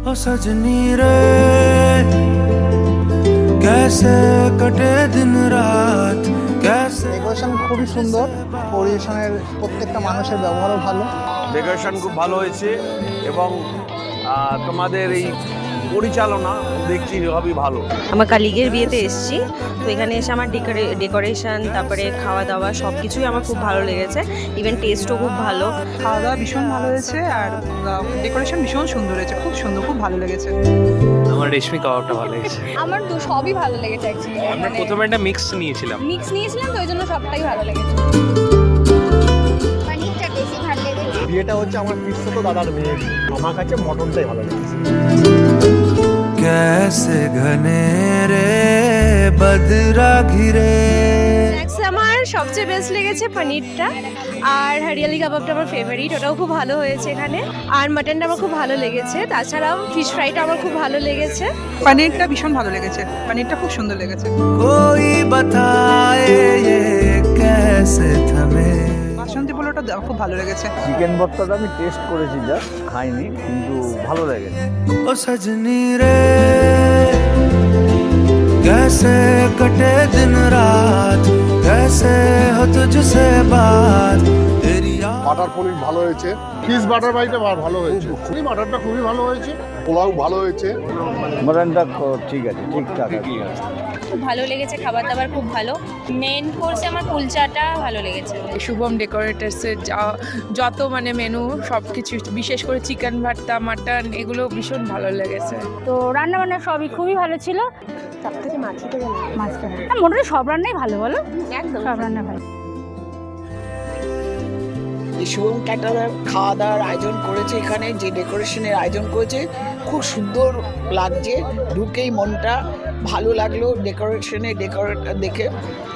ओ सजनी रे कैसे कटे दिन रात कैसे ডেকোরেশন খুবই সুন্দর পরিবেশনের প্রত্যেকটা মানুষের ব্যবহারও ভালো ডেকোরেশন খুব ভালো হয়েছে এবং আহ, তোমাদের এই পরিচালনা দেখছি সবই ভালো। আমার কালিগের বিয়েতে এসেছি তো এখানে এসে আমার ডেকোরেশন তারপরে খাওয়া দাওয়া সব কিছুই আমার খুব ভালো লেগেছে। ইভেন টেস্টও খুব ভালো। খাওয়া দাওয়া ভীষণ ভালো হয়েছে আর ডেকোরেশন ভীষণ সুন্দর হয়েছে খুব সুন্দর খুব ভালো লেগেছে। আমার রেশমি কাবাবটা ভালো লেগেছে। আমার তো সবই ভালো লেগেছে অ্যাকচুয়ালি আমরা প্রথমে একটা মিক্স নিয়েছিলাম। মিক্স নিয়েছিলাম তো ওই জন্য সবটাই ভালো লেগেছে। পনিরটা বেশি ভালো লেগেছে। বিয়েটা হচ্ছে আমার পিসতো দাদার মেয়ে আমার কাছে মটনটাই ভালো লেগেছে। कैसे घने रे बदरा घिरे স্ন্যাক্সে আমার সবচেয়ে বেস্ট লেগেছে পনিরটা আর হরিয়ালি কাবাবটা আমার ফেভারিট ওটাও খুব ভালো হয়েছে এখানে আর মাটনটা আমার খুব ভালো লেগেছে তাছাড়াও ফিশ ফ্রাইটা আমার খুব ভালো লেগেছে পনিরটা ভীষণ ভালো লেগেছে পনিরটা খুব সুন্দর লেগেছে कोई बताए ये कैसे थमे বাসন্তী পোলাওটা দে- খুব ভালো লেগেছে চিকেন ভর্তাটা আমি টেস্ট করেছি যা খাইনি কিন্তু ভালো লেগেছে ओ सजनी रे कैसे कटे दिन रात कैसे हो तुझसे बात तेरी याद বাটার পনির ভালো হয়েছে ফিশ বাটার ফ্রাইটা ভালো হয়েছে। খুবই বাটারটা খুবই ভালো হয়েছে। পোলাও ভালো হয়েছে। মটনটা ঠিক আছে ঠিকঠাক আছে। খুব ভালো লেগেছে খাবার দাবার খুব ভালো। মেন কোর্সে আমার কুলচাটা ভালো লেগেছে। শুভম ডেকোরেটার্সের যা যত মানে মেনু সব কিছু বিশেষ করে চিকেন ভর্তা মাটন এগুলো ভীষণ ভালো লেগেছে। তো রান্না বান্না সবই খুবই ভালো ছিল। সব থেকে মাছটা মাছখানে মোটামুটি সব রান্নাই ভালো বলো? একদম। সব রান্না ভালো। শুভম ক্যাটারার খাওয়া দাওয়ার আয়োজন করেছে এখানে, যে ডেকোরেশনের আয়োজন করেছে। খুব সুন্দর লাগছে, ঢুকেই মনটা ভালো লাগল ডেকোরেশনে, ডেকোরেট দেখে।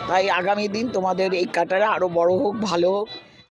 তাই আগামী দিন তোমাদের এই কাটারা আরও বড় হোক, ভালো হোক।